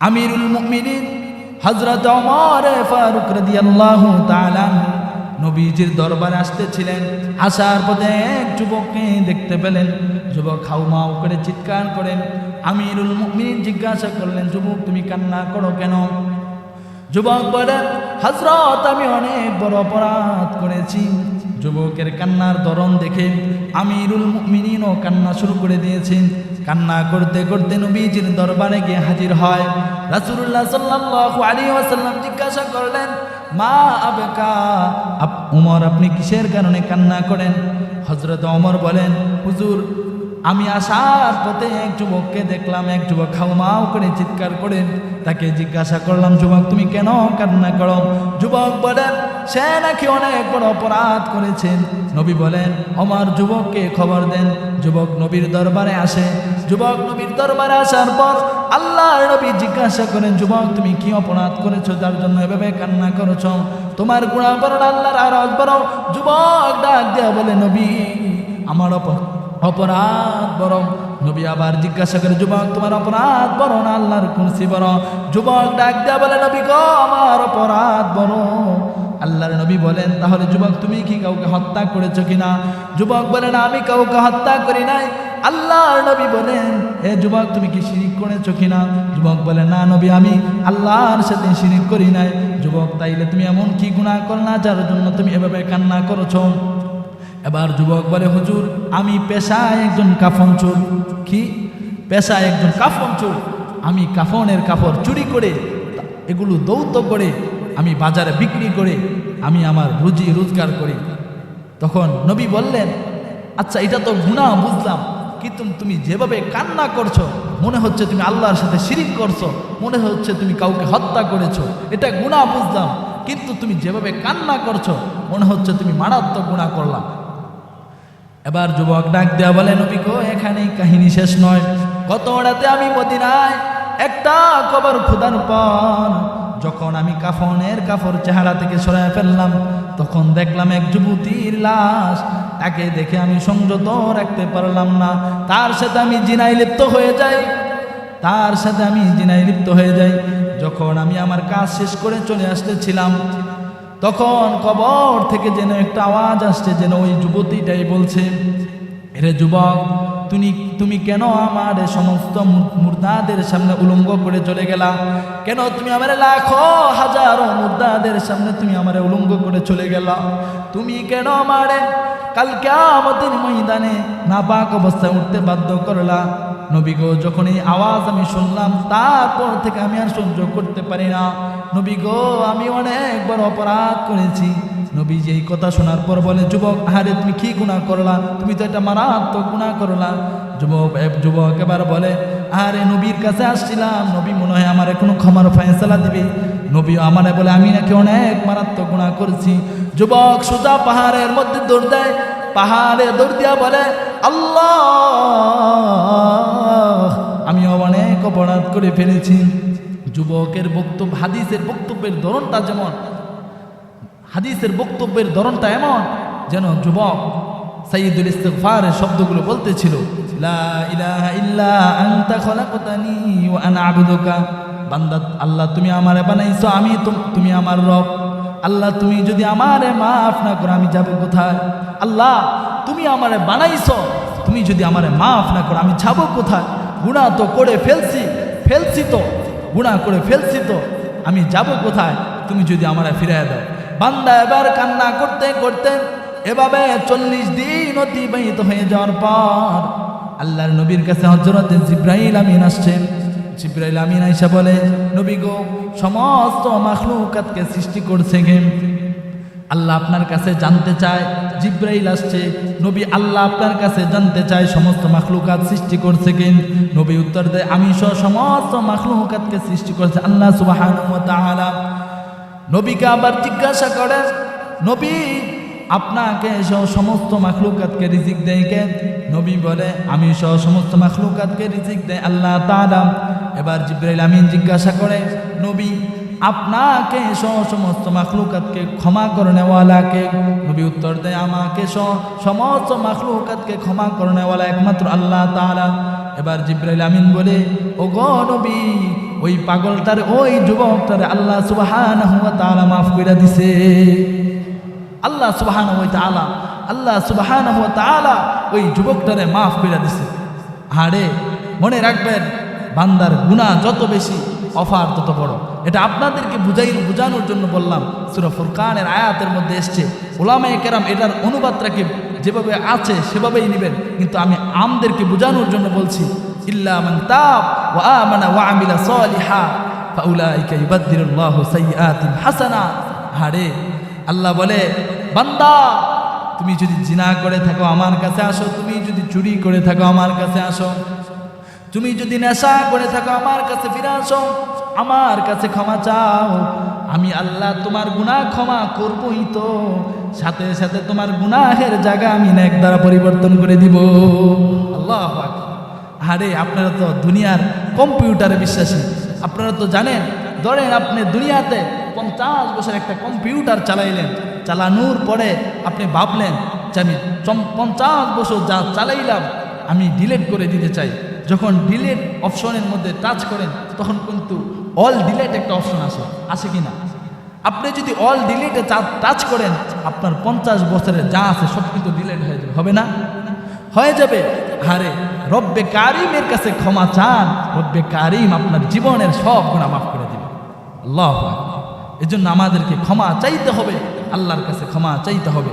আমিরুল মুমিনিন হযরত ওমর ফারুক রাদিয়াল্লাহু তাআলা নবীজির দরবারে আসতেছিলেন। আসার পথে এক যুবককে দেখতে পেলেন। যুবক হাউমাউ করে চিৎকার করেন। আমিরুল মুমিনিন জিজ্ঞাসা করলেন, যুবক, তুমি কান্না করো কেন? যুবক বলেন হজরত আমি অনেক বড় অপরাধ করেছি। যুবকের কান্নার ধরন দেখে আমিরুল মিনিনও কান্না শুরু করে দিয়েছেন। কান্না করতে করতে নবীজির দরবারে গিয়ে হাজির হয়। রাসুল্লাহ সাল্লাল্লাহু আলী ওয়াসাল্লাম জিজ্ঞাসা করলেন, মা আবেকা উমর, আপনি কিসের কারণে কান্না করেন? হজরত অমর বলেন, হুজুর আমি আসার পথে এক যুবককে দেখলাম, এক যুবক খাউমাও করে চিৎকার করে তাকে জিজ্ঞাসা করলাম, যুবক, তুমি কেন কান্না করো? যুবক বলেন সে নাকি অনেক বড় অপরাধ করেছেন নবী বলেন, আমার যুবককে খবর দেন। যুবক নবীর দরবারে আসে। যুবক নবীর দরবারে আসার পর আল্লাহর নবী জিজ্ঞাসা করেন, যুবক, তুমি কি অপরাধ করেছ? যার জন্য এভাবে কান্না করেছ? তোমার গুণা বড় আল্লাহর আরজ বড় যুবক ডাক দেয়া বলে, নবী, আমার অপরাধ অপরাধ বড় নবী আবার জিজ্ঞাসা করে, যুবক, তোমার অপরাধ না আল্লাহর কুরসি বড়? যুবক ডাক দেয়া বলে, নবী গো, আমার অপরাধ বড়। আল্লাহর নবী বলেন, তাহলে যুবক, তুমি কি কাউকে হত্যা করেছ কিনা? যুবক বলেন আমি কাউকে হত্যা করি নাই। আল্লাহর নবী বলেন, এ যুবক, তুমি কি শিরিক করেছ কিনা? যুবক বলে, না নবী, আমি আল্লাহর সাথে শিরিক করি নাই। যুবক, তাইলে তুমি এমন কি গুনাহ করলা যার জন্য তুমি এভাবে কান্না করেছ? এবার যুবক বলে, হুজুর, আমি পেশায় একজন কাফন চোর। কি? পেশায় একজন কাফন চোর? আমি কাফনের কাপড় চুরি করে, এগুলো দৌত করে, আমি বাজারে বিক্রি করে, আমি আমার রুজি রোজগার করি। তখন নবী বললেন আচ্ছা এটা তো গুণা বুঝলাম। কিন্তু তুমি যেভাবে কান্না করছ, মনে হচ্ছে তুমি আল্লাহর সাথে শিরিক করছ, মনে হচ্ছে তুমি কাউকে হত্যা করেছ। এটা গুণা বুঝলাম। কিন্তু তুমি যেভাবে কান্না করছ, মনে হচ্ছে তুমি মারাত্মক গুণা করলাম এবার যুবক ডাক দেয়া বলে, নবী গো এখানেই কাহিনী শেষ নয়। গত রাতে আমি মদিনায় একটা কবর খুদার পর, যখন আমি কাফনের কাফর চেহারা থেকে সরাই ফেললাম, তখন দেখলাম এক যুবতীর লাশ। তাকে দেখে আমি সংযত রাখতে পারলাম না। তার সাথে আমি জিনাই লিপ্ত হয়ে যাই। তার সাথে আমি জিনাই লিপ্ত হয়ে যাই। যখন আমি আমার কাজ শেষ করে চলে আসতেছিলাম তখন কবর থেকে যেন একটা আওয়াজ আসছে, যেন ওই যুবতীটাই বলছে রে যুবক, তুমি তুমি কেন আমার সমস্ত মুর্দাদের সামনে উলঙ্গ করে চলে গেলা? কেন তুমি আমার লাখো, হাজারো মুর্দাদের সামনে তুমি আমার উলঙ্গ করে চলে গেলা? তুমি কেন আমারে কালকে আমাদের ময়দানে নাপাক অবস্থায় উঠতে বাধ্য করলা? নবী গো যখন এই আওয়াজ আমি শুনলাম, তারপর থেকে আমি আর সহ্য করতে পারি না। নবী গো আমি অনেকবার অপরাধ করেছি। নবী যে এই কথা শোনার পর বলে, যুবক আরে তুমি কি গুণা করলা? তুমি তো এটা মারাত্মক গুণা করলা। যুবক যুবক এবার বলে আরে নবীর কাছে আসছিলাম। নবী মনে হয় আমার এখনও ক্ষমার ফয়সলা দিবে। নবী আমারে বলে, আমি নাকি অনেক মারাত্মক গুণা করেছি। যুবক সোজা পাহাড়ের মধ্যে দৌড় দেয়। পাহাড়ে দৌড় দিয়া বলে আল্লাহ। আমি অনেক অপরাধ করে ফেলেছি। যুবকের বক্তব্য, হাদিসের বক্তব্যের ধরনটা যেমন, হাদিসের বক্তব্যের ধরনটা এমন, যেন যুবক সাইয়দুল ইস্তিগফারের শব্দগুলো বলতেছিল বান্দা, আল্লাহ, তুমি আমার বানাইছো, আমি তুমি আমার রব। আল্লাহ, তুমি যদি আমারে মাফ না করো, আমি যাব কোথায়? আল্লাহ, তুমি আমারে বানাইছো, তুমি যদি আমারে মাফ না করো, আমি যাব কোথায়? গুণা তো করে ফেলছি ফেলছি তো গুণা করে ফেলছি তো, আমি যাব কোথায়? তুমি যদি আমারে ফিরিয়ে দাও। বান্দা এবার কান্না করতে করতে, এভাবে চল্লিশ দিন অতিবাহিত হয়ে যাওয়ার পর আল্লাহর নবীর কাছে হজরত জিব্রাহিল আমিন আসছেন। জিব্রাইল আমিন আইসা বলে, নবী গো, সমস্ত মাখলুকাতকে সৃষ্টি করছে গে আল্লাহ আপনার কাছে জানতে চায়, জিব্রাইল আসছে। নবী আল্লাহ আপনার কাছে জানতে চায়, সমস্ত মাখলুকাত সৃষ্টি করছে কে? নবী উত্তর দেয়, আমি সহ সমস্ত মাখলুকাতকে সৃষ্টি করছে আল্লাহ ওয়া নবীকে আবার জিজ্ঞাসা করে নবী আপনাকে সহ সমস্ত মাখলুকাতকে রিজিক দেয় কে? নবী বলে, আমি সহ সমস্ত মাখলুকাতকে রিজিক দেয় আল্লাহ তাআলা। এবার জিব্রাইল আমিন জিজ্ঞাসা করে, নবী, আপনাকে সহ সমস্ত মাখলুকাতকে ক্ষমা করনেওয়ালাকে নবী উত্তর দেয়, আমাকে সহ সমস্ত মাখলুকাতকে ক্ষমা করনেওয়ালা একমাত্র আল্লাহ তাআলা। এবার জিব্রাইল আমিন বলে ও গো নবী, ওই পাগলটার, ওই যুবকটারে আল্লাহ ওয়া মাফ কইরা দিছে। আল্লাহ সুবহানাহু ওয়া তাআলা, আল্লাহ সুবহানাহু ওয়া তাআলা ওই যুবকটারে মাফ করে দিছে। আরে, মনে রাখবেন, বান্দার গুনাহ যত বেশি, অফার তত বড়। এটা আপনাদেরকে বুঝাই, বোঝানোর জন্য বললাম, সূরা ফুরকানের আয়াতের মধ্যে এসছে ওলামায়ে কেরাম এটার অনুবাদটাকে যেভাবে আছে সেভাবেই নেবেন, কিন্তু আমি আমদেরকে বোঝানোর জন্য বলছি, ইল্লা তাব ওয়া ওয়া আমিলা হাসানা। আরে আল্লাহ বলে, বান্দা, তুমি যদি জিনা করে থাকো আমার কাছে আসো, তুমি যদি চুরি করে থাকো আমার কাছে আসো। তুমি যদি নেশা করে থাকো আমার কাছে ফিরে আসো। আমার কাছে ক্ষমা চাও। আমি আল্লাহ তোমার গুনাহ ক্ষমা করবই তো। সাথে সাথে তোমার গুনাহের জায়গা আমি নেক দ্বারা পরিবর্তন করে দিব। আল্লাহ আরে, আপনারা তো দুনিয়ার কম্পিউটারে বিশ্বাসী। আপনারা তো জানেন, ধরেন আপনি দুনিয়াতে পঞ্চাশ বছর একটা কম্পিউটার চালাইলেন, চালানোর পরে আপনি ভাবলেন যে আমি পঞ্চাশ বছর যা চালাইলাম, আমি ডিলেট করে দিতে চাই। যখন ডিলেট অপশনের মধ্যে টাচ করেন, তখন কিন্তু অল ডিলেট একটা অপশন আসে আসে কি না? আপনি যদি অল ডিলেটে টাচ করেন, আপনার পঞ্চাশ বছরের যা আছে সব কিন্তু ডিলেট হয়ে যাবে। হবে না? হয়ে যাবে। হারে রব্বে কারিমের কাছে ক্ষমা চান, রব্বে কারিম আপনার জীবনের সব গুণা মাফ করে দিবে। আল্লাহ এজন্য আমাদেরকে ক্ষমা চাইতে হবে আল্লাহর কাছে ক্ষমা চাইতে হবে।